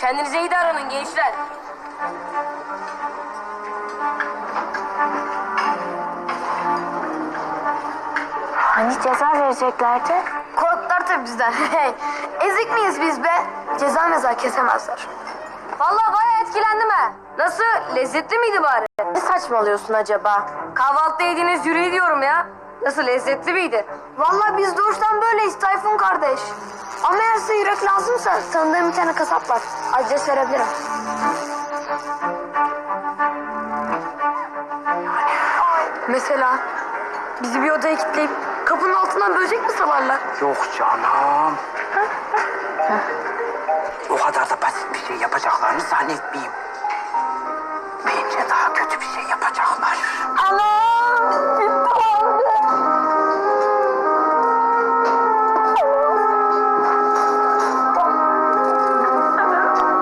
Kendinize iyi davranın gençler. Hani ceza vereceklerdi? Korktular tabii bizden. Ezik miyiz biz be? Ceza meza kesemezler. Vallahi bayağı etkilendim ha. Nasıl? Lezzetli miydi bari? Ne saçmalıyorsun acaba? Kahvaltıda yediğiniz yüreği diyorum ya. Nasıl lezzetli miydi? Vallahi biz doğuştan böyleyiz Tayfun kardeş. Ama eğer size yürek lazımsa tanıdığım bir tane kasap var. Adres verebilirim. Mesela bizi bir odaya kilitleyip kapının altından böcek mi salarlar? Yok canım. o kadar da basit bir şey yapacaklarını zannetmeyeyim. Bence daha kötü bir şey yapacaklar.